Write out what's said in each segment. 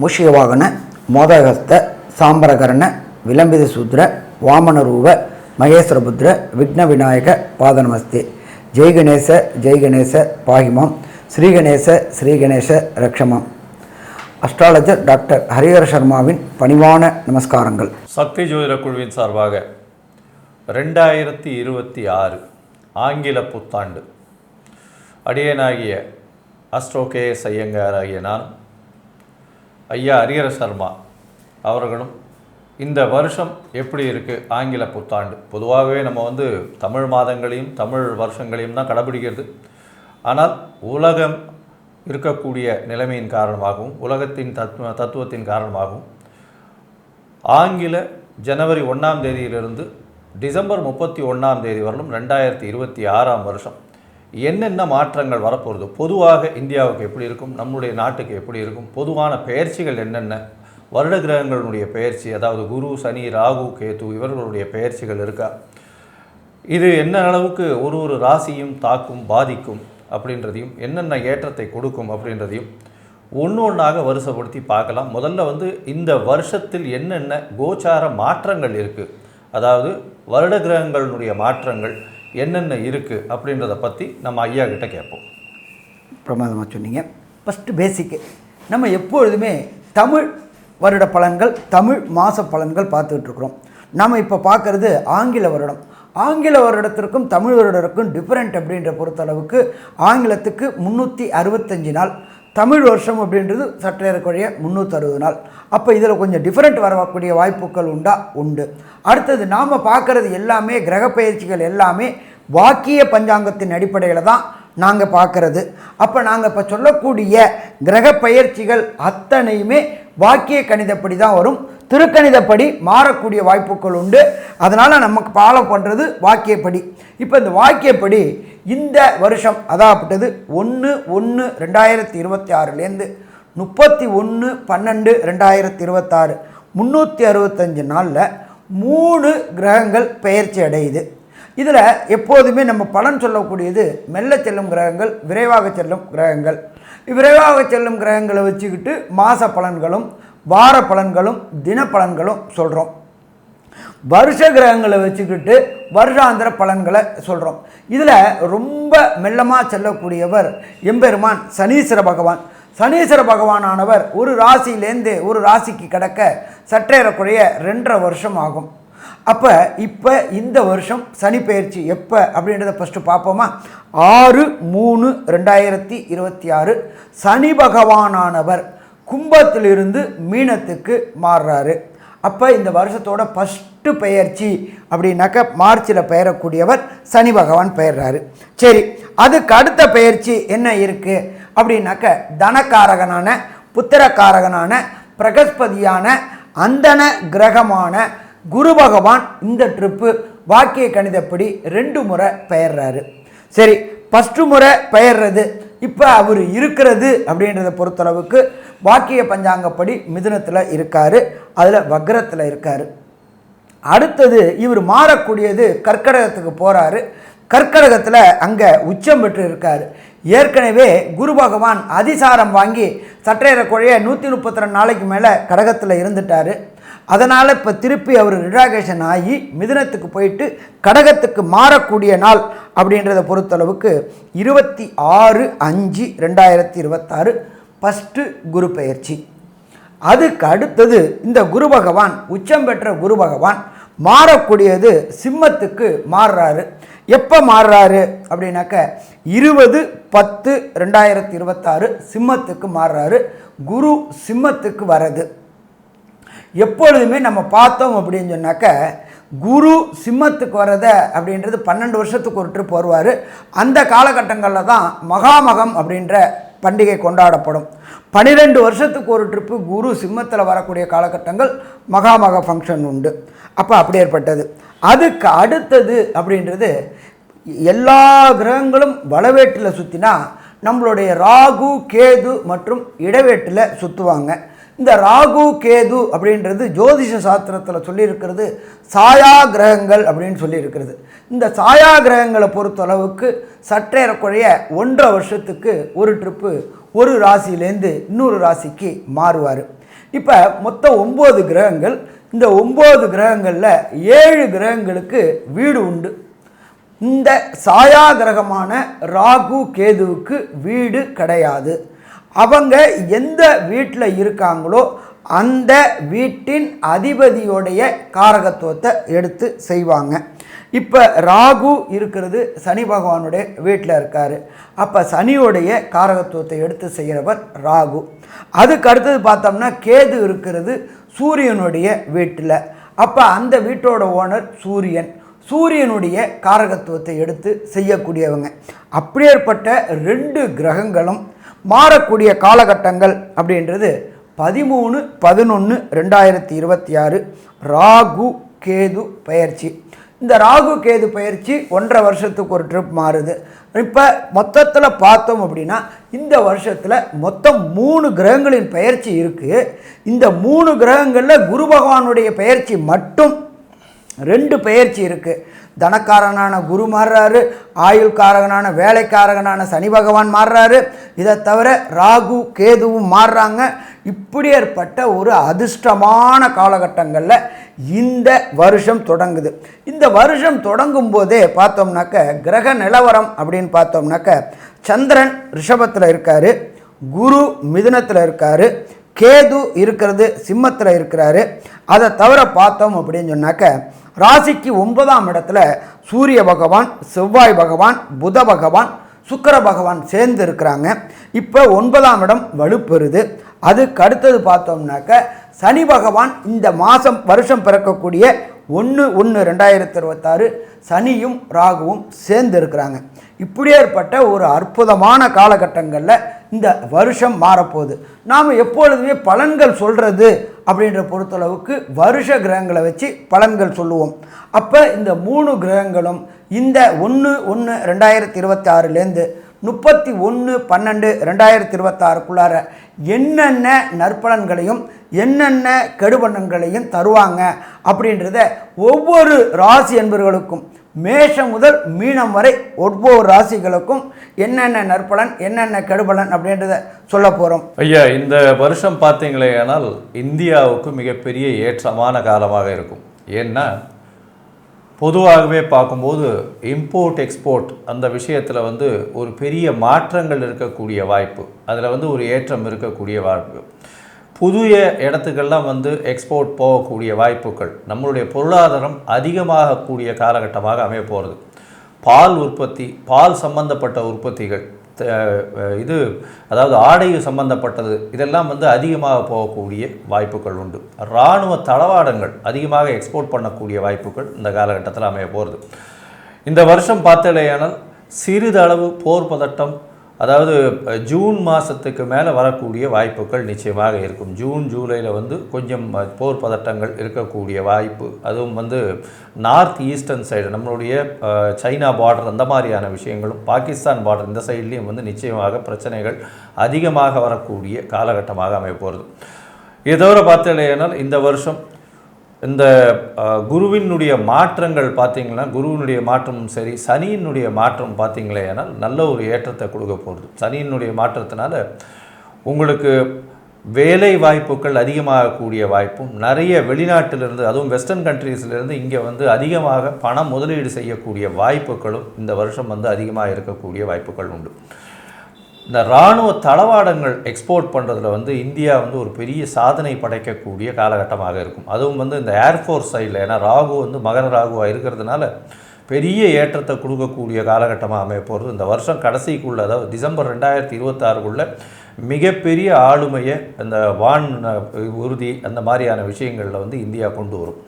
மூஷிகவாகன மோதகஸ்த சாம்பரகரண விலம்பித சூத்ர வாமனரூப மகேஸ்வரபுத்திர விக்ன விநாயக பாதநமஸ்தே ஜெய் கணேச ஜெய் கணேச பாகிமாம். ஸ்ரீகணேச ஸ்ரீகணேச ரக்ஷமாம். அஸ்ட்ராலஜர் டாக்டர் ஹரிஹர சர்மாவின் பணிவான நமஸ்காரங்கள். சக்தி ஜோதிட குழுவின் சார்பாக ரெண்டாயிரத்தி இருபத்தி ஆறு ஆங்கில புத்தாண்டு. அடியனாகிய அஸ்ட்ரோகே ஐயங்காராகிய நான் ஐயா ஹரிஹர சர்மா அவர்களும் இந்த வருஷம் எப்படி இருக்குது ஆங்கில புத்தாண்டு? பொதுவாகவே நம்ம வந்து தமிழ் மாதங்களையும் தமிழ் வருஷங்களையும் தான் கடைபிடிக்கிறது. ஆனால் உலகம் இருக்கக்கூடிய நிலைமையின் காரணமாகவும் உலகத்தின் தத்துவ தத்துவத்தின் காரணமாகவும் ஆங்கில ஜனவரி ஒன்றாம் தேதியிலிருந்து டிசம்பர் முப்பத்தி ஒன்றாம் தேதி வரலும் ரெண்டாயிரத்தி இருபத்தி ஆறாம் வருஷம். என்னென்ன மாற்றங்கள் வரப்போகிறது பொதுவாக இந்தியாவுக்கு எப்படி இருக்கும்? நம்முடைய நாட்டுக்கு எப்படி இருக்கும்? பொதுவான பெயர்ச்சிகள் என்னென்ன? வருட கிரகங்களுடைய பெயர்ச்சி அதாவது குரு சனி ராகு கேது இவர்களுடைய பெயர்ச்சிகள் இருக்கா? இது என்ன அளவுக்கு ஒரு ஒரு ராசியும் தாக்கும் பாதிக்கும் அப்படின்றதையும் என்னென்ன ஏற்றத்தை கொடுக்கும் அப்படின்றதையும் ஒன்று ஒன்றாக வருஷப்படுத்தி பார்க்கலாம். முதல்ல வந்து இந்த வருஷத்தில் என்னென்ன கோச்சார மாற்றங்கள் இருக்குது அதாவது வருட கிரகங்களுடைய மாற்றங்கள் என்னென்ன இருக்குது அப்படின்றத பற்றி நம்ம ஐயா கிட்ட கேட்போம். பிரமாதமாக சொன்னீங்க. ஃபஸ்ட்டு பேசிக்கு நம்ம எப்பொழுதுமே தமிழ் வருட பலன்கள் தமிழ் மாத பலன்கள் பார்த்துக்கிட்டுருக்குறோம் நம்ம இப்போ பார்க்குறது ஆங்கில வருடம். ஆங்கில வருடத்திற்கும் தமிழ் வருடத்திற்கும் டிஃப்ரெண்ட் அப்படின்ற பொறுத்தளவுக்கு ஆங்கிலத்துக்கு முந்நூற்றி அறுபத்தஞ்சு நாள். தமிழ் வருஷம் அப்படின்றது சற்றேறக்குறைய முந்நூற்றறுபது நாள். அப்போ இதில் கொஞ்சம் டிஃப்ரெண்ட் வரக்கூடிய வாய்ப்புகள் உண்டா? உண்டு. அடுத்தது நாம் பார்க்குறது எல்லாமே கிரக பயிற்சிகள் எல்லாமே வாக்கிய பஞ்சாங்கத்தின் அடிப்படையில் தான் நாங்கள் பார்க்குறது. அப்போ நாங்கள் இப்போ சொல்லக்கூடிய கிரக பயிற்சிகள் அத்தனையுமே வாக்கிய கணிதப்படி தான் வரும். திருக்கணிதப்படி மாறக்கூடிய வாய்ப்புகள் உண்டு. அதனால் நமக்கு ஃபாலோ பண்ணுறது வாக்கியப்படி. இப்போ இந்த வாக்கியப்படி இந்த வருஷம் அதாகப்பட்டது ஒன்று ஒன்று ரெண்டாயிரத்தி இருபத்தி ஆறுலேருந்து முப்பத்தி ஒன்று பன்னெண்டு ரெண்டாயிரத்தி இருபத்தாறு முந்நூற்றி அறுபத்தஞ்சு நாளில் மூணு கிரகங்கள் பெயர்ச்சி அடையுது. இதில் எப்போதுமே நம்ம பலன் சொல்லக்கூடியது மெல்ல செல்லும் கிரகங்கள் விரைவாக செல்லும் கிரகங்கள். விரைவாக செல்லும் கிரகங்களை வச்சுக்கிட்டு மாத பலன்களும் வார பலன்களும் தின பலன்களும் சொல்கிறோம் வருஷ கிரகங்களை வச்சுக்கிட்டு வருஷாந்திர பலன்களை சொல்கிறோம் இதில் ரொம்ப மெல்லமாக செல்லக்கூடியவர் எம்பெருமான் சனீஸ்வர பகவான். சனீஸ்வர பகவானானவர் ஒரு ராசியிலேருந்து ஒரு ராசிக்கு கிடக்க சற்றேறக்குறைய ரெண்டரை வருஷம் ஆகும். அப்போ இப்போ இந்த வருஷம் சனி பயிற்சி எப்போ அப்படின்றத ஃபஸ்ட்டு பார்ப்போமா? ஆறு மூணு ரெண்டாயிரத்தி இருபத்தி ஆறு. சனி பகவானானவர் கும்பத்திலிருந்து மீனத்துக்கு மாறுறாரு. அப்போ இந்த வருஷத்தோட ஃபஸ்ட்டு பெயர்ச்சி அப்படின்னாக்க மார்ச்சில் பெயரக்கூடியவர் சனி பகவான் பெயர்றாரு. சரி அதுக்கு அடுத்த பெயர்ச்சி என்ன இருக்குது அப்படின்னாக்க தனக்காரகனான புத்திரக்காரகனான பிரகஸ்பதியான அந்தன கிரகமான குரு பகவான் இந்த ட்ரிப்பு வாக்கிய கணிதப்படி ரெண்டு முறை பெயர்றாரு. சரி ஃபஸ்ட்டு முறை பெயர்றது இப்போ அவர் இருக்கிறது அப்படின்றத பொறுத்தளவுக்கு வாக்கிய பஞ்சாங்கப்படி மிதுனத்தில் இருக்கார் அதில் வக்ரத்தில் இருக்கார். அடுத்தது இவர் மாறக்கூடியது கற்கடகத்துக்கு போகிறாரு கற்கடகத்தில் அங்கே உச்சம் பெற்று இருக்கார். ஏற்கனவே குரு பகவான் அதிசாரம் வாங்கி சற்றேறக்குறைய நூற்றி முப்பத்தி ரெண்டு நாளைக்கு மேலே கடகத்தில் இருந்துட்டார். அதனால் இப்போ திருப்பி அவர் ரிடாகேஷன் ஆகி மிதனத்துக்கு போயிட்டு கடகத்துக்கு மாறக்கூடிய நாள் அப்படின்றத பொறுத்தளவுக்கு இருபத்தி ஆறு அஞ்சு ரெண்டாயிரத்தி இருபத்தாறு ஃபஸ்ட்டு குரு பெயர்ச்சி. அதுக்கு அடுத்தது இந்த குரு பகவான் உச்சம் பெற்ற குரு பகவான் மாறக்கூடியது சிம்மத்துக்கு மாறுறாரு. எப்போ மாறுறாரு அப்படின்னாக்க இருபது பத்து ரெண்டாயிரத்தி இருபத்தாறு சிம்மத்துக்கு மாறுறாரு. குரு சிம்மத்துக்கு வரது எப்பொழுதுமே நம்ம பார்த்தோம் அப்படின்னு சொன்னாக்க குரு சிம்மத்துக்கு வரத அப்படின்றது பன்னெண்டு வருஷத்துக்கு ஒரு ட்ரிப் வருவார். அந்த காலகட்டங்களில் தான் மகாமகம் அப்படின்ற பண்டிகை கொண்டாடப்படும். பன்னிரெண்டு வருஷத்துக்கு ஒரு ட்ரிப்பு குரு சிம்மத்தில் வரக்கூடிய காலகட்டங்கள் மகாமக ஃபங்க்ஷன் உண்டு. அப்போ அப்படி ஏற்பட்டது அதுக்கு அடுத்தது அப்படின்றது எல்லா கிரகங்களும் வளவேட்டில் சுற்றினா நம்மளுடைய ராகு கேது மற்றும் இடவேட்டில் சுற்றுவாங்க இந்த ராகு கேது அப்படின்றது ஜோதிஷ சாஸ்திரத்தில் சொல்லியிருக்கிறது சாயா கிரகங்கள் அப்படின்னு சொல்லியிருக்கிறது. இந்த சாயா கிரகங்களை பொறுத்தளவுக்கு சற்றேறக்குறைய ஒன்றரை வருஷத்துக்கு ஒரு ட்ரிப்பு ஒரு ராசியிலேருந்து இன்னொரு ராசிக்கு மாறுவார். இப்போ மொத்தம் ஒம்பது கிரகங்கள் இந்த ஒம்பது கிரகங்களில் ஏழு கிரகங்களுக்கு வீடு உண்டு. இந்த சாயா கிரகமான ராகு கேதுவுக்கு வீடு கிடையாது. அவங்க எந்த வீட்டில் இருக்காங்களோ அந்த வீட்டின் அதிபதியோடைய காரகத்துவத்தை எடுத்து செய்வாங்க. இப்போ ராகு இருக்கிறது சனி பகவானுடைய வீட்டில் இருக்கார். அப்போ சனியோடைய காரகத்துவத்தை எடுத்து செய்கிறவர் ராகு. அதுக்கு அடுத்தது பார்த்தோம்னா கேது இருக்கிறது சூரியனுடைய வீட்டில் அப்போ அந்த வீட்டோட ஓனர் சூரியன். சூரியனுடைய காரகத்துவத்தை எடுத்து செய்யக்கூடியவங்க. அப்படியேற்பட்ட ரெண்டு கிரகங்களும் மாறக்கூடிய காலகட்டங்கள் அப்படின்றது பதிமூணு பதினொன்று ரெண்டாயிரத்தி இருபத்தி ஆறு ராகு கேது பயிற்சி. இந்த ராகு கேது பயிற்சி ஒன்றரை வருஷத்துக்கு ஒரு ட்ரிப் மாறுது. இப்போ மொத்தத்தில் பார்த்தோம் அப்படின்னா இந்த வருஷத்தில் மொத்தம் மூணு கிரகங்களின் பயிற்சி இருக்குது இந்த மூணு கிரகங்களில் குரு பகவானுடைய பயிற்சி மட்டும் ரெண்டு பயிற்சி இருக்குது தனக்காரனான குரு மாறுறாரு ஆயுள்காரகனான வேலைக்காரகனான சனி பகவான் மாறுறாரு. இதை தவிர ராகு கேதுவும் மாறுறாங்க. இப்படி ஏற்பட்ட ஒரு அதிர்ஷ்டமான காலகட்டங்களில் இந்த வருஷம் தொடங்குது. இந்த வருஷம் தொடங்கும் போதே பார்த்தோம்னாக்க கிரக நிலவரம் அப்படின்னு பார்த்தோம்னாக்க சந்திரன் ரிஷபத்தில் இருக்கார் குரு மிதுனத்தில் இருக்கார் கேது இருக்கிறது சிம்மத்தில் இருக்கிறாரு. அதை தவிர பார்த்தோம் அப்படின்னு சொன்னாக்க ராசிக்கு ஒன்பதாம் இடத்துல சூரிய பகவான் செவ்வாய் பகவான் புத பகவான் சுக்கிர பகவான் சேர்ந்து இருக்கிறாங்க. இப்போ ஒன்பதாம் இடம் வலுப்பெறுது. அதுக்கு அடுத்தது பார்த்தோம்னாக்க சனி பகவான் இந்த மாதம் வருஷம் பிறக்கக்கூடிய ஒன்று ஒன்று ரெண்டாயிரத்தி இருபத்தாறு சனியும் ராகுவும் சேர்ந்து இருக்கிறாங்க இப்படியேற்பட்ட ஒரு அற்புதமான காலகட்டங்களில் இந்த வருஷம் மாறப்போகுது. நாம் எப்பொழுதுமே பலன்கள் சொல்கிறது அப்படின்ற பொறுத்தளவுக்கு வருஷ கிரகங்களை வச்சு பலன்கள் சொல்லுவோம். அப்போ இந்த மூணு கிரகங்களும் இந்த ஒன்று ஒன்று ரெண்டாயிரத்தி இருபத்தி ஆறுலேருந்து முப்பத்தி ஒன்று பன்னெண்டு ரெண்டாயிரத்தி இருபத்தாறுக்குள்ளார என்னென்ன நற்பலன்களையும் என்னென்ன கெடுபலன்களையும் தருவாங்க அப்படின்றத ஒவ்வொரு ராசி என்பவர்களுக்கும் மேஷம் முதல் மீனம் வரை ஒவ்வொரு ராசிகளுக்கும் என்னென்ன நற்பலன் என்னென்ன கெடுபலன் அப்படின்றத சொல்ல போகிறோம் ஐயா இந்த வருஷம் பார்த்தீங்களே ஆனால் இந்தியாவுக்கு மிகப்பெரிய ஏற்றமான காலமாக இருக்கும். ஏன்னா பொதுவாகவே பார்க்கும்போது இம்போர்ட் எக்ஸ்போர்ட் அந்த விஷயத்தில் வந்து ஒரு பெரிய மாற்றங்கள் இருக்கக்கூடிய வாய்ப்பு. அதில் வந்து ஒரு ஏற்றம் இருக்கக்கூடிய வாய்ப்பு. புதிய இடத்துக்கெல்லாம் வந்து எக்ஸ்போர்ட் போகக்கூடிய வாய்ப்புகள் நம்மளுடைய பொருளாதாரம் அதிகமாகக்கூடிய காலகட்டமாக அமைய போகிறது பால் உற்பத்தி பால் சம்பந்தப்பட்ட உற்பத்திகள் இது அதாவது ஆடை சம்பந்தப்பட்டது இதெல்லாம் வந்து அதிகமாக போகக்கூடிய வாய்ப்புகள் உண்டு. இராணுவ தளவாடங்கள் அதிகமாக எக்ஸ்போர்ட் பண்ணக்கூடிய வாய்ப்புகள் இந்த காலகட்டத்தில் அமைய போகிறது. இந்த வருஷம் பார்த்தலையானால் சிறிதளவு போர் பதட்டம் அதாவது ஜூன் மாதத்துக்கு மேலே வரக்கூடிய வாய்ப்புகள் நிச்சயமாக இருக்கும். ஜூன் ஜூலையில் வந்து கொஞ்சம் போர் பதட்டங்கள் இருக்கக்கூடிய வாய்ப்பு. அதுவும் வந்து நார்த் ஈஸ்டர்ன் சைடு நம்மளுடைய சைனா பார்டர் அந்த மாதிரியான விஷயங்களும் பாகிஸ்தான் பார்டர் இந்த சைட்லேயும் வந்து நிச்சயமாக பிரச்சனைகள் அதிகமாக வரக்கூடிய காலகட்டமாக அமைய போகிறது இதை தவிர பார்த்தீங்கன்னா இந்த வருஷம் இந்த குருவினுடைய மாற்றங்கள் பார்த்தீங்கன்னா குருவினுடைய மாற்றமும் சரி சனியினுடைய மாற்றம் பார்த்தீங்களே ஆனால் நல்ல ஒரு ஏற்றத்தை கொடுக்க போகிறது சனியினுடைய மாற்றத்தினால உங்களுக்கு வேலை வாய்ப்புகள் அதிகமாகக்கூடிய வாய்ப்பும் நிறைய வெளிநாட்டிலிருந்து அதுவும் வெஸ்டர்ன் கண்ட்ரீஸ்லேருந்து இங்கே வந்து அதிகமாக பணம் முதலீடு செய்யக்கூடிய வாய்ப்புகளும் இந்த வருஷம் வந்து அதிகமாக இருக்கக்கூடிய வாய்ப்புகள் உண்டு. இந்த இராணுவ தளவாடங்கள் எக்ஸ்போர்ட் பண்ணுறதுல வந்து இந்தியா வந்து ஒரு பெரிய சாதனை படைக்கக்கூடிய காலகட்டமாக இருக்கும். அதுவும் வந்து இந்த ஏர்ஃபோர்ஸ் சைடில் ஏன்னா ராகு வந்து மகர ராகுவாக இருக்கிறதுனால பெரிய ஏற்றத்தை கொடுக்கக்கூடிய காலகட்டமாக அமைய போகிறது இந்த வருஷம் கடைசிக்குள்ள அதாவது டிசம்பர் ரெண்டாயிரத்தி இருபத்தாறுக்குள்ளே மிகப்பெரிய ஆளுமையை அந்த வான் உறுதி அந்த மாதிரியான விஷயங்களில் வந்து இந்தியா கொண்டு வரும்.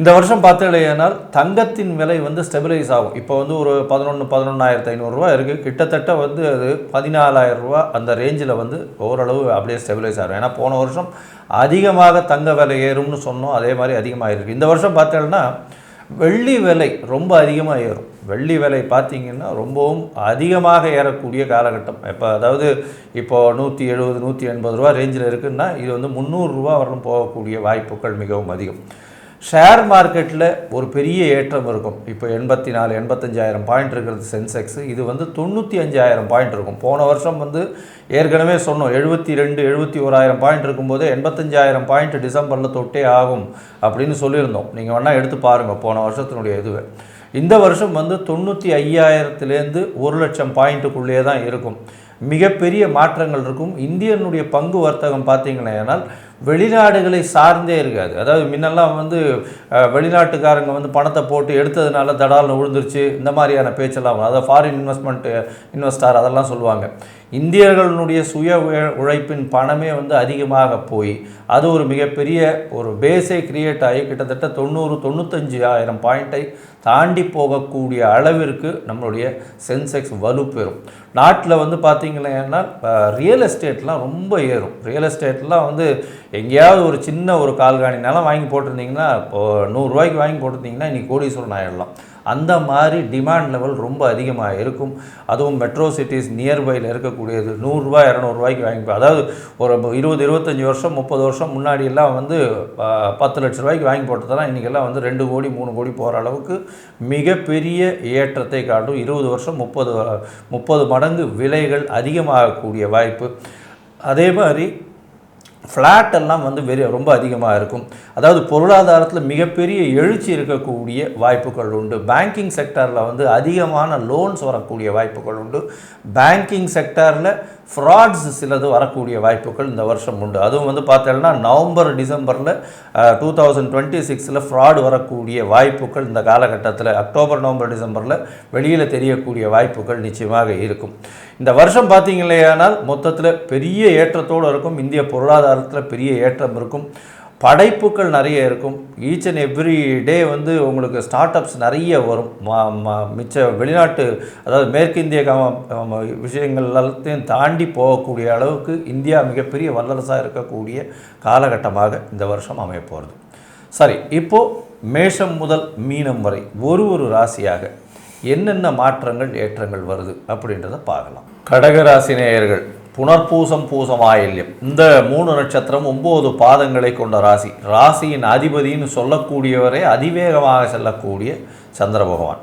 இந்த வருஷம் பார்த்தீங்கன்னா தங்கத்தின் விலை வந்து ஸ்டெபிலைஸ் ஆகும். இப்போ வந்து ஒரு பதினொன்று பதினொன்றாயிரத்து ஐநூறுரூவா இருக்குது கிட்டத்தட்ட வந்து அது பதினாலாயிரம் ரூபா அந்த ரேஞ்சில் வந்து ஓரளவு அப்படியே ஸ்டெபிலைஸ் ஆகும். ஏன்னா போன வருஷம் அதிகமாக தங்க விலை ஏறும்னு சொன்னோம். அதே மாதிரி அதிகமாக இருக்குது இந்த வருஷம் பார்த்தீங்கன்னா வெள்ளி விலை ரொம்ப அதிகமாக ஏறும். வெள்ளி விலை பார்த்தீங்கன்னா ரொம்பவும் அதிகமாக ஏறக்கூடிய காலகட்டம். இப்போ அதாவது இப்போ நூற்றி எழுபது நூற்றி எண்பது ரூபா ரேஞ்சில் இருக்குன்னா இது வந்து முந்நூறுரூவா வரலும் போகக்கூடிய வாய்ப்புகள் மிகவும் அதிகம். ஷேர் மார்க்கெட்டில் ஒரு பெரிய ஏற்றம் இருக்கும். இப்போ எண்பத்தி நாலு எண்பத்தஞ்சாயிரம் பாயிண்ட் இருக்கிறது சென்செக்ஸ். இது வந்து தொண்ணூற்றி அஞ்சாயிரம் பாயிண்ட் இருக்கும். போன வருஷம் வந்து ஏற்கனவே சொன்னோம் எழுபத்தி ரெண்டு எழுபத்தி ஓராயிரம் பாயிண்ட் இருக்கும்போது எண்பத்தஞ்சாயிரம் பாயிண்ட் டிசம்பரில் தொட்டே ஆகும் அப்படின்னு சொல்லியிருந்தோம். நீங்கள் வேணால் எடுத்து பாருங்கள் போன வருஷத்தினுடைய இதுவை. இந்த வருஷம் வந்து தொண்ணூற்றி ஐயாயிரத்துலேருந்து ஒரு லட்சம் பாயிண்ட்டுக்குள்ளேயே தான் இருக்கும். மிகப்பெரிய மாற்றங்கள் இருக்கும். இந்தியனுடைய பங்கு வர்த்தகம் பார்த்தீங்கன்னா வெளிநாடுகளை சார்ந்தே இருக்காது அதாவது முன்னெல்லாம் வந்து வெளிநாட்டுக்காரங்க வந்து பணத்தை போட்டு எடுத்ததுனால தடால்னு விழுந்துருச்சு இந்த மாதிரியான பேச்செல்லாம் வரும். அதாவது ஃபாரின் இன்வெஸ்ட்மெண்ட் இன்வெஸ்டார் அதெல்லாம் சொல்லுவாங்க இந்தியர்களுடைய சுய உழ- உழைப்பின் பணமே வந்து அதிகமாக போய் அது ஒரு மிகப்பெரிய ஒரு பேஸே கிரியேட் ஆகி கிட்டத்தட்ட தொண்ணூறு தொண்ணூத்தஞ்சு ஆயிரம் பாயிண்ட்டை தாண்டி போகக்கூடிய அளவிற்கு நம்மளுடைய சென்செக்ஸ் வலுப்பெறும் நாட்டில் வந்து பார்த்திங்கன்னா ரியல் எஸ்டேட்லாம் ரொம்ப ஏறும். ரியல் எஸ்டேட்லாம் வந்து எங்கேயாவது ஒரு சின்ன ஒரு கால்காணி நிலம் வாங்கி போட்டிருந்தீங்கன்னா இப்போ நூறுரூவாய்க்கு வாங்கி போட்டிருந்தீங்கன்னா இன்றைக்கி கோடீஸ்வரன் ஆயிடலாம். அந்த மாதிரி டிமாண்ட் லெவல் ரொம்ப அதிகமாக இருக்கும். அதுவும் மெட்ரோ சிட்டிஸ் நியர்பையில் இருக்கக்கூடியது நூறுரூவா இரநூறுவாய்க்கு வாங்கி போ- அதாவது ஒரு இருபது இருபத்தஞ்சி வருஷம் முப்பது வருஷம் முன்னாடியெல்லாம் வந்து பத்து லட்ச ரூபாய்க்கு வாங்கி போட்டதெல்லாம் இன்றைக்கெல்லாம் வந்து ரெண்டு கோடி மூணு கோடி போகிற அளவுக்கு மிகப்பெரிய ஏற்றத்தை காட்டும். இருபது வருஷம் முப்பது முப்பது மடங்கு விலைகள் அதிகமாகக்கூடிய வாய்ப்பு. அதே மாதிரி ஃப்ளாட் எல்லாம் வந்து வெறி ரொம்ப அதிகமாக இருக்கும். அதாவது பொருளாதாரத்தில் மிகப்பெரிய எழுச்சி இருக்கக்கூடிய வாய்ப்புகள் உண்டு. பேங்கிங் செக்டாரில் வந்து அதிகமான லோன்ஸ் வரக்கூடிய வாய்ப்புகள் உண்டு. பேங்கிங் செக்டாரில் ஃப்ராட்ஸ் சிலது வரக்கூடிய வாய்ப்புகள் இந்த வருஷம் உண்டு. அதுவும் வந்து பார்த்தோம்னா நவம்பர் டிசம்பரில் டூ தௌசண்ட் டுவெண்ட்டி சிக்ஸில் ஃப்ராடு வரக்கூடிய வாய்ப்புகள் இந்த காலகட்டத்தில் அக்டோபர் நவம்பர் டிசம்பரில் வெளியில் தெரியக்கூடிய வாய்ப்புகள் நிச்சயமாக இருக்கும். இந்த வருஷம் பார்த்தீங்களேயானால் மொத்தத்தில் பெரிய ஏற்றத்தோடு இருக்கும். இந்திய பொருளாதாரத்தில் பெரிய ஏற்றம் இருக்கும். படைப்புகள் நிறைய இருக்கும். ஈச் அண்ட் எவ்ரி டே வந்து உங்களுக்கு ஸ்டார்ட் அப்ஸ் நிறைய வரும். ம- மிச்ச வெளிநாட்டு அதாவது மேற்கிந்திய கம- விஷயங்கள் எல்லாத்தையும் தாண்டி போகக்கூடிய அளவுக்கு இந்தியா மிகப்பெரிய வல்லரசாக இருக்கக்கூடிய காலகட்டமாக இந்த வருஷம் அமையப்போகிறது சரி இப்போது மேஷம் முதல் மீனம் வரை ஒரு ஒரு ராசியாக என்னென்ன மாற்றங்கள் ஏற்றங்கள் வருது அப்படின்றத பார்க்கலாம். கடகராசி நேயர்கள் புனர்பூசம் பூசம் இந்த மூணு நட்சத்திரம் ஒம்பது பாதங்களை கொண்ட ராசி. ராசியின் அதிபதின்னு சொல்லக்கூடியவரே அதிவேகமாக செல்லக்கூடிய சந்திர பகவான்.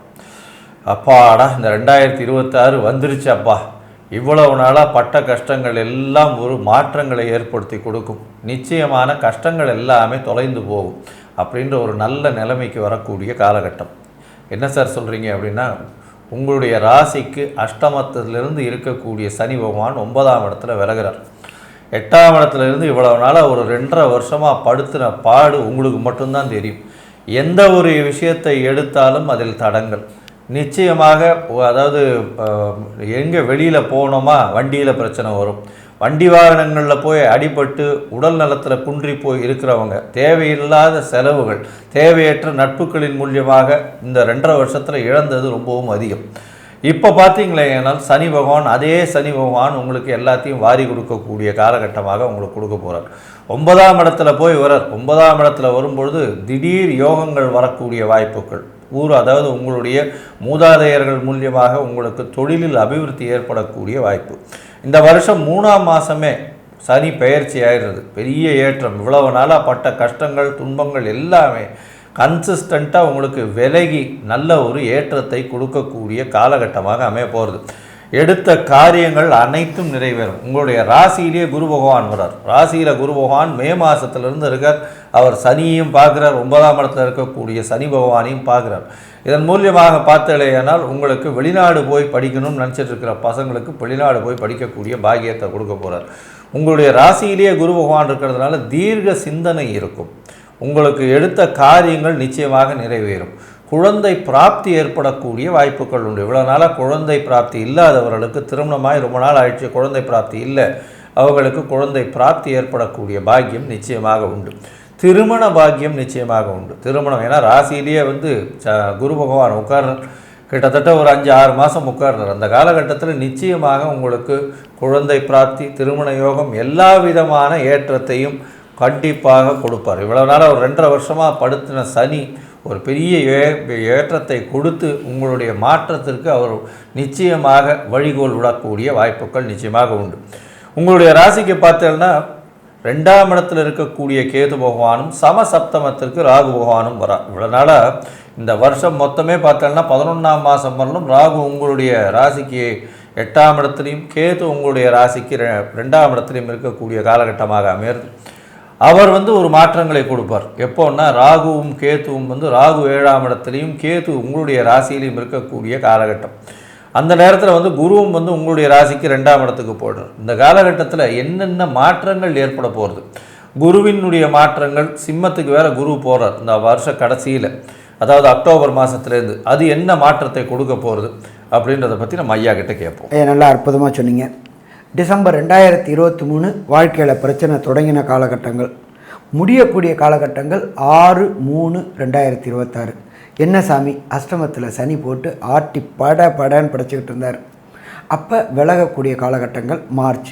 அப்பாடா இந்த ரெண்டாயிரத்தி இருபத்தாறு வந்துருச்சு அப்பா. இவ்வளவு நாளாக பட்ட கஷ்டங்கள் எல்லாம் ஒரு மாற்றங்களை ஏற்படுத்தி கொடுக்கும். நிச்சயமான கஷ்டங்கள் எல்லாமே தொலைந்து போகும் அப்படின்ற ஒரு நல்ல நிலைமைக்கு வரக்கூடிய காலகட்டம். என்ன சார் சொல்கிறீங்க அப்படின்னா உங்களுடைய ராசிக்கு அஷ்டமத்திலிருந்து இருக்கக்கூடிய சனி பகவான் ஒன்பதாம் இடத்துல விலகிறார். எட்டாம் இடத்துல இருந்து இவ்வளவு நாளாக ஒரு ரெண்டரை வருஷமாக படுத்துன பாடு உங்களுக்கு மட்டும்தான் தெரியும். எந்த ஒரு விஷயத்தை எடுத்தாலும் அதில் தடங்கள். நிச்சயமாக அதாவது எங்கே வெளியில் போனோமா வண்டியில் பிரச்சனை வரும். வண்டி வாகனங்களில் போய் அடிபட்டு உடல் நலத்தில் குன்றி போய் இருக்கிறவங்க தேவையில்லாத செலவுகள் தேவையற்ற நட்புகளின் மூலியமாக இந்த ரெண்டரை வருஷத்தில் இழந்தது ரொம்பவும் அதிகம். இப்போ பார்த்தீங்களேனால் சனி பகவான் அதே சனி பகவான் உங்களுக்கு எல்லாத்தையும் வாரி கொடுக்கக்கூடிய காலகட்டமாக உங்களுக்கு கொடுக்க போகிறார் ஒன்பதாம் இடத்துல போய் வரார். ஒன்பதாம் இடத்துல வரும்பொழுது திடீர் யோகங்கள் வரக்கூடிய வாய்ப்புகள். ஊர் அதாவது உங்களுடைய மூதாதையர்கள் மூலியமாக உங்களுக்கு தொழிலில் அபிவிருத்தி ஏற்படக்கூடிய வாய்ப்பு. இந்த வருஷம் மூணாம் மாதமே சனி பெயர்ச்சி ஆயிடுறது. பெரிய ஏற்றம். இவ்வளவு நாளாக பட்ட கஷ்டங்கள் துன்பங்கள் எல்லாமே கன்சிஸ்டண்ட்டாக உங்களுக்கு விலகி நல்ல ஒரு ஏற்றத்தை கொடுக்கக்கூடிய காலகட்டமாக அமைய போகிறது எடுத்த காரியங்கள் அனைத்தும் நிறைவேறும். உங்களுடைய ராசியிலேயே குரு பகவான் வரார் ராசியில் குரு பகவான் மே மாதத்திலிருந்து இருக்கார். அவர் சனியையும் பார்க்குறார். ஒன்பதாம் இடத்துல இருக்கக்கூடிய சனி பகவானையும் பார்க்குறார். இதன் மூலியமாக பார்த்தலையானால் உங்களுக்கு வெளிநாடு போய் படிக்கணும்னு நினச்சிட்டு இருக்கிற பசங்களுக்கு வெளிநாடு போய் படிக்கக்கூடிய பாக்கியத்தை கொடுக்க போகிறார் உங்களுடைய ராசியிலேயே குரு பகவான் இருக்கிறதுனால தீர்க்க சிந்தனை இருக்கும். உங்களுக்கு எடுத்த காரியங்கள் நிச்சயமாக நிறைவேறும். குழந்தை பிராப்தி ஏற்படக்கூடிய வாய்ப்புகள் உண்டு. இவ்வளோ நாளாக குழந்தை பிராப்தி இல்லாதவர்களுக்கு திருமணமாய் ரொம்ப நாள் ஆயிடுச்சு குழந்தை பிராப்தி இல்லை. அவர்களுக்கு குழந்தை பிராப்தி ஏற்படக்கூடிய பாக்கியம் நிச்சயமாக உண்டு. திருமண பாக்கியம் நிச்சயமாக உண்டு. திருமணம் ஏன்னா ராசியிலேயே வந்து ச- குரு பகவான் உட்கார் கிட்டத்தட்ட ஒரு அஞ்சு ஆறு மாதம் உட்கார்ந்தார் அந்த காலகட்டத்தில் நிச்சயமாக உங்களுக்கு குழந்தை பிராப்தி திருமண யோகம் எல்லா விதமான ஏற்றத்தையும் கண்டிப்பாக கொடுப்பார். இவ்வளோ நாளாக ஒரு ரெண்டரை வருஷமாக படுத்தின சனி ஒரு பெரிய ஏ ஏற்றத்தை கொடுத்து உங்களுடைய மாற்றத்திற்கு அவர் நிச்சயமாக வழிகோல் விடக்கூடிய வாய்ப்புகள் நிச்சயமாக உண்டு. உங்களுடைய ராசிக்கு பார்த்தீங்கன்னா ரெண்டாம் இடத்துல இருக்கக்கூடிய கேது பகவானும் சம சப்தமத்திற்கு ராகு பகவானும் வரா இவ்வளோனால இந்த வருஷம் மொத்தமே பார்த்தோம்னா பதினொன்றாம் மாதம் வரலும் ராகு உங்களுடைய ராசிக்கு எட்டாம் இடத்துலையும் கேது உங்களுடைய ராசிக்கு ரெ- ரெண்டாம் இடத்துலையும் இருக்கக்கூடிய காலகட்டமாக அமையிறது. அவர் வந்து ஒரு மாற்றங்களை கொடுப்பார். எப்போன்னா ராகுவும் கேத்துவும் வந்து ராகு ஏழாம் இடத்துலையும் கேத்து உங்களுடைய ராசியிலையும் இருக்கக்கூடிய காலகட்டம். அந்த நேரத்தில் வந்து குருவும் வந்து உங்களுடைய ராசிக்கு ரெண்டாம் இடத்துக்கு போடுறார் இந்த காலகட்டத்தில் என்னென்ன மாற்றங்கள் ஏற்பட போகிறது குருவினுடைய மாற்றங்கள் சிம்மத்துக்கு வேறு குரு போகிறார் இந்த வருஷ கடைசியில் அதாவது அக்டோபர் மாதத்துலேருந்து அது என்ன மாற்றத்தை கொடுக்க போகிறது அப்படின்றத பற்றி நம்ம ஐயா கிட்டே கேட்போம். ஏ நல்லா அற்புதமாக சொன்னீங்க. டிசம்பர் ரெண்டாயிரத்தி இருபத்தி மூணு வாழ்க்கையில் பிரச்சனை தொடங்கின காலகட்டங்கள். முடியக்கூடிய காலகட்டங்கள் ஆறு மூணு ரெண்டாயிரத்தி இருபத்தாறு. என்ன சாமி? அஷ்டமத்தில் சனி போட்டு ஆட்டி பட படன்னு படைச்சிக்கிட்டு இருந்தார். அப்போ விலகக்கூடிய காலகட்டங்கள் மார்ச்.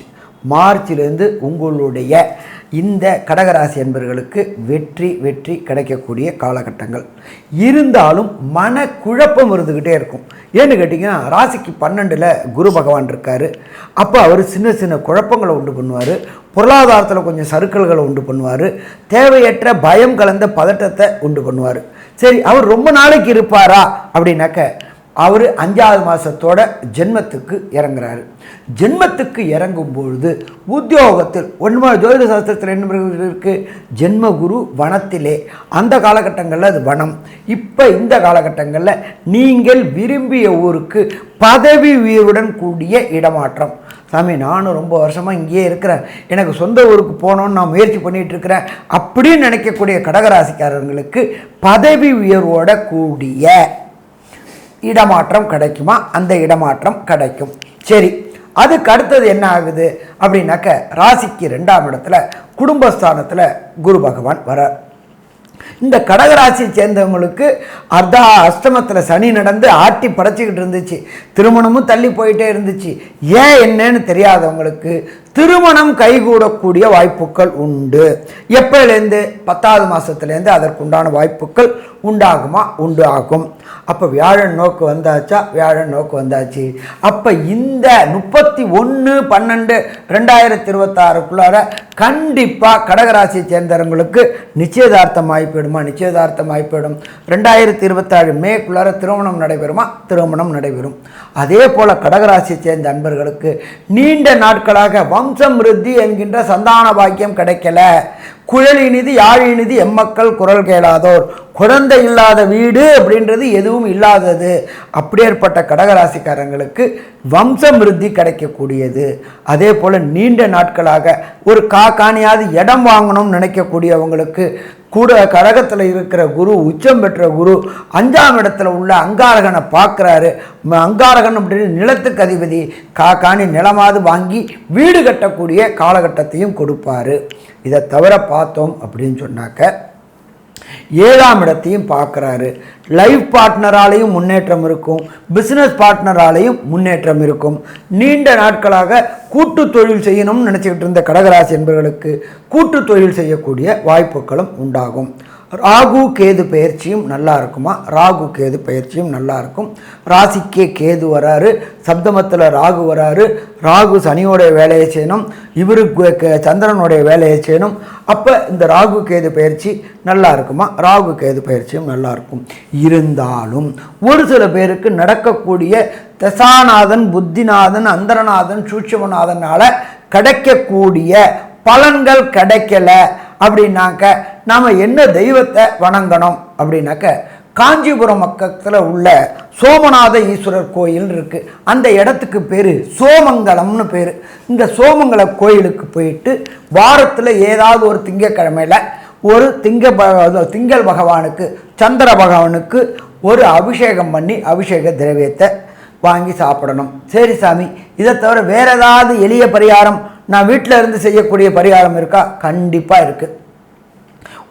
மார்ச்சிலிருந்து உங்களுடைய இந்த கடகராசி என்பர்களுக்கு வெற்றி வெற்றி கிடைக்கக்கூடிய காலகட்டங்கள். இருந்தாலும் மன குழப்பம் இருந்துக்கிட்டே இருக்கும். ஏன்னு கேட்டிங்கன்னா ராசிக்கு பன்னெண்டில் குரு பகவான் இருக்கார். அப்போ அவர் சின்ன சின்ன குழப்பங்களை உண்டு பண்ணுவார். பொருளாதாரத்தில் கொஞ்சம் சறுக்கல்களை உண்டு பண்ணுவார். தேவையற்ற பயம் கலந்த பதட்டத்தை உண்டு பண்ணுவார். சரி அவர் ரொம்ப நாளைக்கு இருப்பாரா? அப்படின்னாக்க அவர் அஞ்சாவது மாதத்தோட ஜென்மத்துக்கு இறங்குறாரு. ஜென்மத்துக்கு இறங்கும் பொழுது உத்தியோகத்தில் ஒன்று ஜோதிட சாஸ்திரத்தில் என்ன இருக்குது ஜென்ம குரு வனத்திலே. அந்த காலகட்டங்களில் அது வனம். இப்போ இந்த காலகட்டங்களில் நீங்கள் விரும்பிய ஊருக்கு பதவி உயர்வுடன் கூடிய இடமாற்றம். சாமி நானும் ரொம்ப வருஷமாக இங்கேயே இருக்கிறேன். எனக்கு சொந்த ஊருக்கு போகணுன்னு நான் முயற்சி பண்ணிகிட்ருக்கிறேன் அப்படின்னு நினைக்கக்கூடிய கடகராசிக்காரர்களுக்கு பதவி உயர்வோட கூடிய இடமாற்றம் கிடைக்குமா? அந்த இடமாற்றம் கிடைக்கும். சரி அதுக்கு அடுத்தது என்ன ஆகுது? அப்படின்னாக்க ராசிக்கு ரெண்டாம் இடத்துல குடும்பஸ்தானத்தில் குரு பகவான் வரார் இந்த கடகராசியை சேர்ந்தவங்களுக்கு அர்த்தா அஷ்டமத்தில் சனி நடந்து ஆட்டி படைச்சிக்கிட்டு இருந்துச்சு. திருமணமும் தள்ளி போயிட்டே இருந்துச்சு. ஏன் என்னன்னு தெரியாதவங்களுக்கு திருமணம் கைகூடக்கூடிய வாய்ப்புகள் உண்டு. எப்போலேருந்து பத்தாவது மாதத்துலேருந்து அதற்குண்டான வாய்ப்புகள் உண்டாகுமா? உண்டு ஆகும். அப்போ வியாழன் நோக்கு வந்தாச்சா? வியாழன் நோக்கு வந்தாச்சு. அப்போ இந்த முப்பத்தி ஒன்று பன்னெண்டு ரெண்டாயிரத்தி இருபத்தாறுக்குள்ளார கண்டிப்பாக கடகராசியை சேர்ந்தவங்களுக்கு நிச்சயதார்த்தம் ஆகிப்போயிடுமா? நிச்சயதார்த்தம் ஆகிப்போயிடும். ரெண்டாயிரத்தி இருபத்தாறு மேக்குள்ளார திருமணம் நடைபெறுமா? திருமணம் நடைபெறும். அதே போல் கடகராசியை சேர்ந்த அன்பர்களுக்கு நீண்ட நாட்களாக வம்சம் ருத்தி என்கின்ற சந்தான பாக்கியம் கிடைக்கல. குழலினிது யாழினிது எம்மக்கள் குரல் கேளாதோர். குழந்தை இல்லாத வீடு அப்படின்றது எதுவும் இல்லாதது. அப்படியேற்பட்ட கடகராசிக்காரங்களுக்கு வம்சம் விருத்தி கிடைக்கக்கூடியது. அதே போல் நீண்ட நாட்களாக ஒரு காக்காணியாவது இடம் வாங்கணும்னு நினைக்கக்கூடியவங்களுக்கு கூட கடகத்தில் இருக்கிற குரு உச்சம் பெற்ற குரு அஞ்சாம் இடத்துல உள்ள அங்காரகனை பார்க்குறாரு. அங்காரகன் அப்படின்னு நிலத்துக்கு அதிபதி காக்காணி நிலமாவது வாங்கி வீடு கட்டக்கூடிய காலகட்டத்தையும் கொடுப்பாரு. இதை தவிர பார்த்தோம் அப்படின்னு சொன்னாக்க ஏழாம் இடத்தையும் பார்க்குறாரு. லைஃப் பார்ட்னராலையும் முன்னேற்றம் இருக்கும். பிஸ்னஸ் பார்ட்னராலையும் முன்னேற்றம் இருக்கும். நீண்ட நாட்களாக கூட்டு தொழில் செய்யணும்னு நினச்சிக்கிட்டு இருந்த கடகராசி என்பவர்களுக்கு கூட்டு தொழில் செய்யக்கூடிய வாய்ப்புகளும் உண்டாகும். ராகு கேது பயிற்சியும் நல்லா இருக்குமா? ராகு கேது பயிற்சியும் நல்லா இருக்கும். ராசிக்கே கேது வராரு சப்தமத்தில் ராகு வராரு ராகு சனியோடைய வேலையை செய்யணும் இவருக்கு சந்திரனுடைய வேலையை செய்யணும். அப்போ இந்த ராகு கேது பயிற்சி நல்லா இருக்குமா? ராகு கேது பயிற்சியும் நல்லா இருக்கும். இருந்தாலும் ஒரு சில பேருக்கு நடக்கக்கூடிய தசாநாதன் புத்திநாதன் அந்தரநாதன் சூட்சமநாதனால் கிடைக்கக்கூடிய பலன்கள் கிடைக்கல. அப்படின்னாக்க நாம் என்ன தெய்வத்தை வணங்கணும்? அப்படின்னாக்க காஞ்சிபுரம் பக்கத்தில் உள்ள சோமநாத ஈஸ்வரர் கோயில் இருக்குது அந்த இடத்துக்கு பேர் சோமங்கலம்னு பேர். இந்த சோமங்கல கோயிலுக்கு போயிட்டு வாரத்தில் ஏதாவது ஒரு திங்கக்கிழமையில் ஒரு திங்க திங்கள் பகவானுக்கு சந்திர பகவானுக்கு ஒரு அபிஷேகம் பண்ணி அபிஷேக திரவியத்தை வாங்கி சாப்பிடணும். சரி சாமி இதை தவிர வேறு ஏதாவது எளிய பரிகாரம் நான் வீட்டில் இருந்து செய்யக்கூடிய பரிகாரம் இருக்கா? கண்டிப்பாக இருக்குது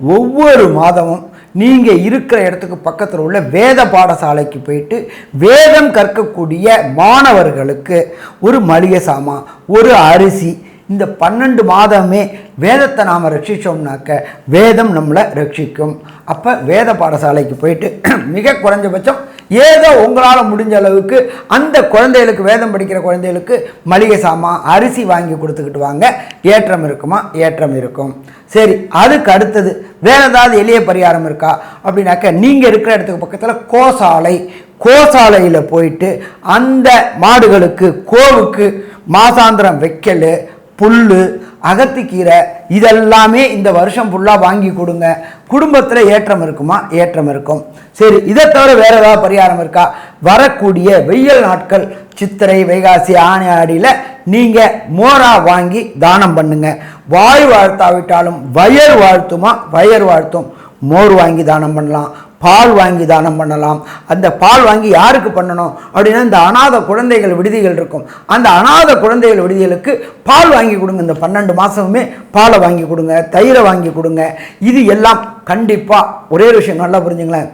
ஒவ்வொரு மாதமும் நீங்கள் இருக்கிற இடத்துக்கு பக்கத்தில் உள்ள வேத பாடசாலைக்கு போயிட்டு வேதம் கற்கக்கூடிய மாணவர்களுக்கு ஒரு மளிகை சாமான் ஒரு அரிசி இந்த பன்னெண்டு மாதமே வேதத்தை நாம் ரட்சித்தோம்னாக்க வேதம் நம்மளை ரட்சிக்கும். அப்போ வேத பாடசாலைக்கு போயிட்டு மிக குறைஞ்சபட்சம் ஏதோ உங்களால் முடிஞ்ச அளவுக்கு அந்த குழந்தைகளுக்கு வேதம் படிக்கிற குழந்தைகளுக்கு மளிகை சாமான் அரிசி வாங்கி கொடுத்துக்கிட்டு வாங்க. ஏற்றம் இருக்குமா? ஏற்றம் இருக்கும். சரி அதுக்கு அடுத்தது வேற ஏதாவது எளிய பரிகாரம் இருக்கா? அப்படின்னாக்க நீங்கள் இருக்கிற இடத்துக்கு பக்கத்தில் கோசாலை. கோசாலையில் போயிட்டு அந்த மாடுகளுக்கு கோவுக்கு மாசாந்திரம் வைக்கல். புல் அகத்திக்கீரை இதெல்லாமே இந்த வருஷம் ஃபுல்லாக வாங்கி கொடுங்க. குடும்பத்தில் ஏற்றம் இருக்குமா? ஏற்றம் இருக்கும். சரி இதை தவிர வேறு ஏதாவது பரிகாரம் இருக்கா? வரக்கூடிய வெயில் நாட்கள் சித்திரை வைகாசி ஆணி ஆடியில் நீங்கள் மோரா வாங்கி தானம் பண்ணுங்க. வாய் வாழ்த்தாவிட்டாலும் வயர் வாழ்த்துமா? வயர் வாழ்த்தும். மோர் வாங்கி தானம் பண்ணலாம். பால் வாங்கி தானம் பண்ணலாம். அந்த பால் வாங்கி யாருக்கு பண்ணணும்? அப்படின்னா இந்த அனாதை குழந்தைகள் விடுதிகள் இருக்கும். அந்த அனாதை குழந்தைகள் விடுதிகளுக்கு பால் வாங்கி கொடுங்க. இந்த பன்னெண்டு மாதமுமே பாலை வாங்கி கொடுங்க தயிரை வாங்கி கொடுங்க. இது எல்லாம் கண்டிப்பாக ஒரே ஒரு விஷயம் நல்லா புரிஞ்சுங்களேன்.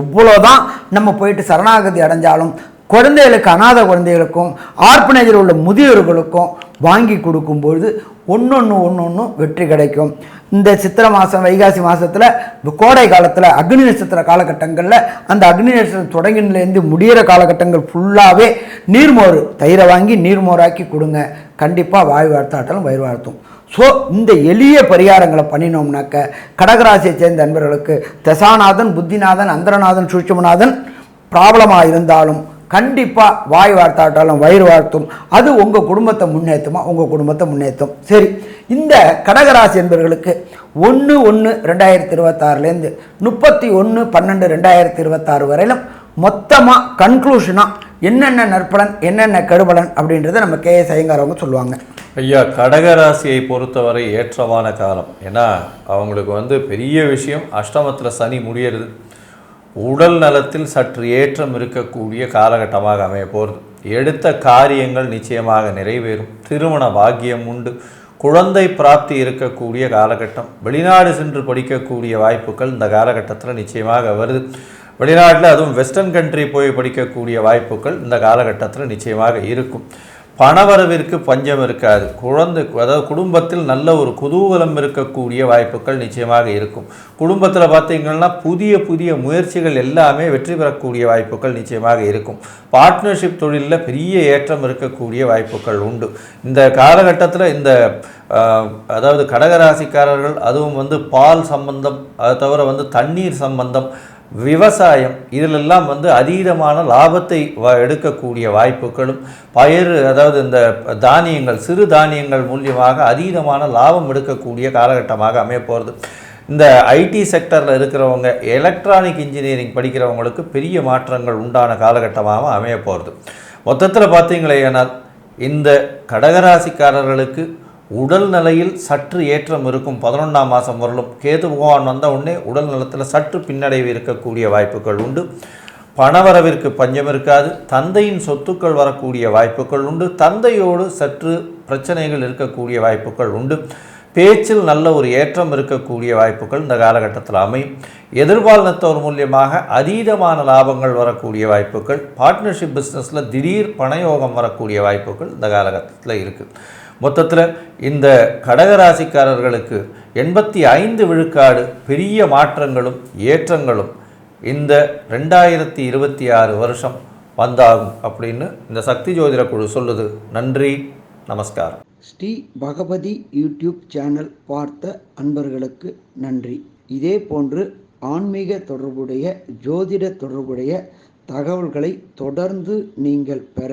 எவ்வளோதான் நம்ம போயிட்டு சரணாகதி அடைஞ்சாலும் குழந்தைகளுக்கு அனாதை குழந்தைகளுக்கும் ஆர்ப்பனேஜில் உள்ள முதியோர்களுக்கும் வாங்கி கொடுக்கும்பொழுது ஒன்றொன்று ஒன்று ஒன்றும் வெற்றி கிடைக்கும். இந்த சித்திரை மாதம் வைகாசி மாதத்தில் கோடை காலத்தில் அக்னி நட்சத்திர காலகட்டங்களில் அந்த அக்னி நட்சத்திரம் தொடங்கினதுலேருந்து முடிகிற காலகட்டங்கள் ஃபுல்லாகவே நீர்மோர் தயிரை வாங்கி நீர்மோராக்கி கொடுங்க. கண்டிப்பாக வாய் வாழ்த்தாட்டலும் வயிறு வாழ்த்தும் ஸோ இந்த எளிய பரிகாரங்களை பண்ணினோம்னாக்க கடகராசியை சேர்ந்த நண்பர்களுக்கு தசாநாதன் புத்திநாதன் அந்தரநாதன் சூட்சமநாதன் ப்ராப்ளமாக இருந்தாலும் கண்டிப்பாக வாய் வார்த்தாட்டாலும் வயிறு வார்த்தும். அது உங்கள் குடும்பத்தை முன்னேற்றுமா உங்கள் குடும்பத்தை முன்னேற்றும் சரி இந்த கடகராசி என்பவர்களுக்கு ஒன்று ஒன்று ரெண்டாயிரத்தி இருபத்தாறுலேருந்து முப்பத்தி ஒன்று பன்னெண்டு ரெண்டாயிரத்தி இருபத்தாறு வரையிலும் மொத்தமாக கன்க்ளூஷனாக என்னென்ன நற்பலன் என்னென்ன கெடுபலன் அப்படின்றத நம்ம கே எஸ் ஐயங்காரவங்க சொல்லுவாங்க. ஐயா கடகராசியை பொறுத்தவரை ஏற்றமான காலம். ஏன்னா அவங்களுக்கு வந்து பெரிய விஷயம் அஷ்டமத்தில் சனி முடியறது. உடல் நலத்தில் சற்று ஏற்றம் இருக்கக்கூடிய காலகட்டமாக அமைய போகிறது எடுத்த காரியங்கள் நிச்சயமாக நிறைவேறும். திருமண பாக்கியம் உண்டு. குழந்தை பிராப்தி இருக்கக்கூடிய காலகட்டம். வெளிநாடு சென்று படிக்கக்கூடிய வாய்ப்புகள் இந்த காலகட்டத்தில் நிச்சயமாக வருது. வெளிநாட்டில் அதுவும் வெஸ்டர்ன் கண்ட்ரி போய் படிக்கக்கூடிய வாய்ப்புகள் இந்த காலகட்டத்தில் நிச்சயமாக இருக்கும். பணவரவிற்கு பஞ்சம் இருக்காது. குழந்தை அதாவது குடும்பத்தில் நல்ல ஒரு குதூகலம் இருக்கக்கூடிய வாய்ப்புகள் நிச்சயமாக இருக்கும். குடும்பத்தில் பார்த்தீங்கன்னா புதிய புதிய முயற்சிகள் எல்லாமே வெற்றி பெறக்கூடிய வாய்ப்புகள் நிச்சயமாக இருக்கும். பார்ட்னர்ஷிப் தொழிலில் பெரிய ஏற்றம் இருக்கக்கூடிய வாய்ப்புகள் உண்டு. இந்த காலகட்டத்தில் இந்த அதாவது கடகராசிக்காரர்கள் அதுவும் வந்து பால் சம்பந்தம் அது தவிர வந்து தண்ணீர் சம்பந்தம் விவசாயம் இதிலெல்லாம் வந்து அதீதமான லாபத்தை வ எடுக்கக்கூடிய வாய்ப்புகளும் பயிர் அதாவது இந்த தானியங்கள் சிறு தானியங்கள் மூலியமாக அதீதமான லாபம் எடுக்கக்கூடிய காலகட்டமாக அமையப்போகிறது இந்த ஐடி செக்டரில் இருக்கிறவங்க எலக்ட்ரானிக் இன்ஜினியரிங் படிக்கிறவங்களுக்கு பெரிய மாற்றங்கள் உண்டான காலகட்டமாக அமையப்போகிறது மொத்தத்தில் மொத்தத்தில் பார்த்தீங்களேனால் இந்த கடகராசிக்காரர்களுக்கு உடல் நிலையில் சற்று ஏற்றம் இருக்கும் பதினொன்றாம் மாதம் வரலும் கேது பகவான் வந்த உடனே உடல் நலத்தில் சற்று பின்னடைவு இருக்கக்கூடிய வாய்ப்புகள் உண்டு. பணவரவிற்கு பஞ்சம் இருக்காது. தந்தையின் சொத்துக்கள் வரக்கூடிய வாய்ப்புகள் உண்டு. தந்தையோடு சற்று பிரச்சனைகள் இருக்கக்கூடிய வாய்ப்புகள் உண்டு. பேச்சில் நல்ல ஒரு ஏற்றம் இருக்கக்கூடிய வாய்ப்புகள் இந்த காலகட்டத்தில் அமையும். எதிர்பாலினத்தவர் மூலியமாக அதீதமான லாபங்கள் வரக்கூடிய வாய்ப்புகள். பார்ட்னர்ஷிப் பிஸ்னஸில் திடீர் பணயோகம் வரக்கூடிய வாய்ப்புகள் இந்த காலகட்டத்தில் இருக்குது மொத்தத்தில் இந்த கடகராசிக்காரர்களுக்கு எண்பத்தி ஐந்து விழுக்காடு பெரிய மாற்றங்களும் ஏற்றங்களும் இந்த ரெண்டாயிரத்தி இருபத்தி ஆறு வருஷம் வந்தாகும் அப்படின்னு இந்த சக்தி ஜோதிட குழு சொல்லுது. நன்றி நமஸ்காரம். ஸ்ரீ பகவதி யூடியூப் சேனல் பார்த்த அன்பர்களுக்கு நன்றி. இதே போன்று ஆன்மீக தொடர்புடைய ஜோதிட தொடர்புடைய தகவல்களை தொடர்ந்து நீங்கள் பெற